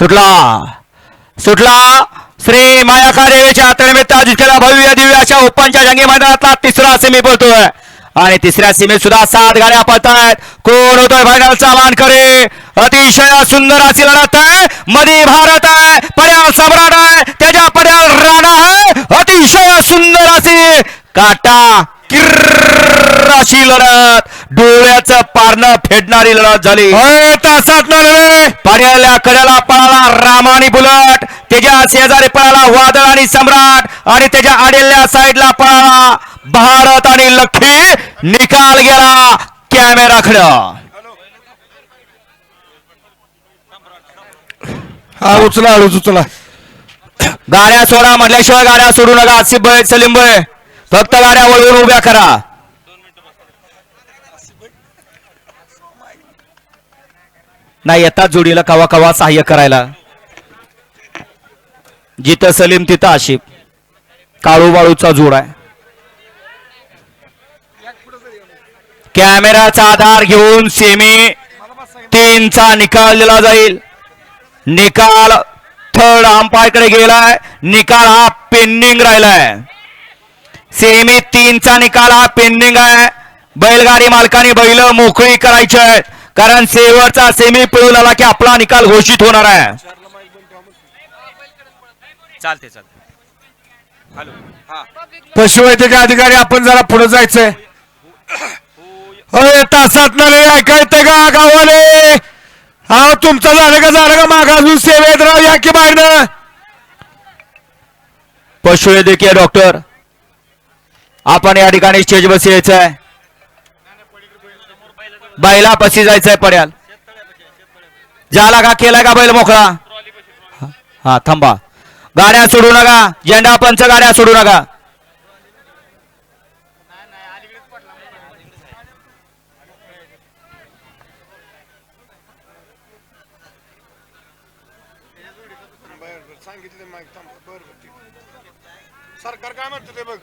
सुटला. सुटला. श्री मायाका देवीच्या हातानिमित्त आयोजित भव्य दिव्य अशा ओपनच्या जंगी मैदानातला तिसरा सेमी बोलतोय आणि तिसऱ्या सीमेत सुद्धा सात गाड्या पळतायत. कोण होतोय फायनलचा मान करे अतिशय सुंदर अशी लढत आहे. मधी भारत आहे. पर्याल सम्राट आहे. त्याच्या पर्याल राणा आहे. अतिशय सुंदर अशी काटा किर्र अशी लढत. डोळ्याचं पारणं फेडणारी लढत झाली. होय तासात नव्हे पाड्याला कड्याला पळाला राम आणि बुलट त्याच्या शेजारी पळाला वादळ आणि सम्राट आणि त्याच्या आडेल्या साईडला पळाला भारत आणि लक्ष्मी निकाल गेला कॅमेराकडे. हा उचला हळूच उचला. गाड्या सोडा म्हटल्याशिवाय गाड्या सोडू नका. आसिफ सलीम भाई फक्त गाड्या वळवून उभ्या करा. नाही येतात जोडीला कवा कवा सहाय्य करायला. जिथं सलीम तिथं आशिफ. काळू बाळूचा जोड आहे. कॅमेराचा आधार घेऊन सेमी तीनचा निकाल दिला जाईल. निकाल थर्ड अंपायरकडे गेलाय. निकाल हा पेंडिंग राहिलाय. सेमी तीनचा निकाल हा पेंडिंग आहे. बैलगाडी मालकाने बैल मोकळी करायची आहेत. कारण शेवटचा सेमी पळून आला की आपला निकाल घोषित होणार आहे. चालते चालते हॅलो. हा. पशुवैद्यकीय अधिकारी आपण जरा पुढे जायचंय. होय तासात नव्हे ऐकायचं का गावाले? हा तुमचं झालं का झालं का मागा अजून सेवेत राव या की बाहेर पशुवैद्यकीय डॉक्टर आपण या ठिकाणी स्टेज बस यायचं आहे बैला पशी जायचंय पड्याल. ज्याला का केला का बैल मोकळा? हा थांबा. गाड्या सोडू नका. झेंडा पंच गाड्या सोडू नका. सरकार काय म्हणतं ते बघ.